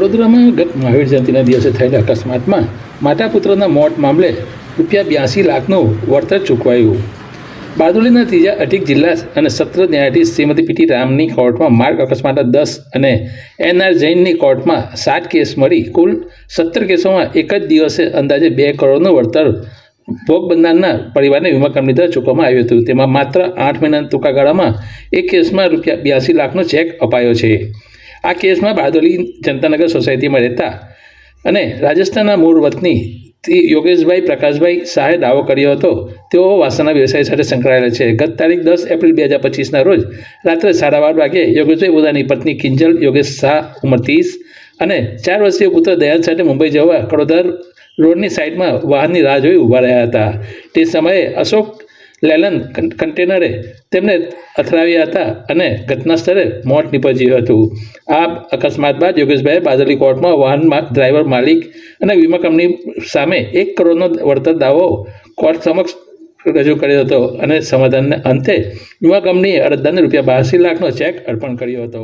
વડોદરામાં ગત મહાવીર જયંતિના દિવસે થયેલા અકસ્માતમાં માતા પુત્રના મોત મામલે રૂપિયા બ્યાસી લાખનું વળતર ચૂકવાયું. બારડોલીના ત્રીજા અધિક જિલ્લા અને સત્ર ન્યાયાધીશ શ્રીમતી પીટી રામની કોર્ટમાં માર્ગ અકસ્માતના દસ અને એનઆર જૈનની કોર્ટમાં સાત કેસ મળી. કુલ સત્તર કેસોમાં એક જ દિવસે અંદાજે બે કરોડનું વળતર ભોગ બનનારના પરિવારને વીમા કંપની દ્વારા ચૂકવવામાં આવ્યું હતું. તેમાં માત્ર આઠ મહિનાના ટૂંકા ગાળામાં એક કેસમાં રૂપિયા બ્યાસી લાખનો ચેક અપાયો છે. આ કેસમાં બારડોલી જનતાનગર સોસાયટીમાં રહેતા અને રાજસ્થાનના મૂળ વતની તે યોગેશભાઈ પ્રકાશભાઈ શાહે દાવો કર્યો હતો. તેઓ વાસણના વ્યવસાય સાથે સંકળાયેલા છે. ગત તારીખ દસ એપ્રિલ બે હજાર પચીસના રોજ રાત્રે સાડા બાર વાગે યોગેશભાઈ પોતાની પત્ની કિંજલ, યોગેશ શાહ, ઉંમર ત્રીસ અને ચાર વર્ષીય પુત્ર દયાન સાથે મુંબઈ જવા કડોદર રોડની સાઈડમાં વાહનની રાહ જોઈ ઊભા રહ્યા હતા. તે સમયે અશોક લેલન કન્ટેનરે તેમને અથડાવ્યા હતા અને ઘટના સ્થળે મોત નીપજ્યું હતું. આ અકસ્માત બાદ યોગેશભાઈએ બાદલી કોર્ટમાં વાહન ડ્રાઈવર માલિક અને વીમા કંપની સામે એક કરોડનો વળતર દાવો કોર્ટ સમક્ષ રજૂ કર્યો હતો અને સમાધાનને અંતે વીમા કંપનીએ અરજદારને રૂપિયા બાસી લાખનો ચેક અર્પણ કર્યો હતો.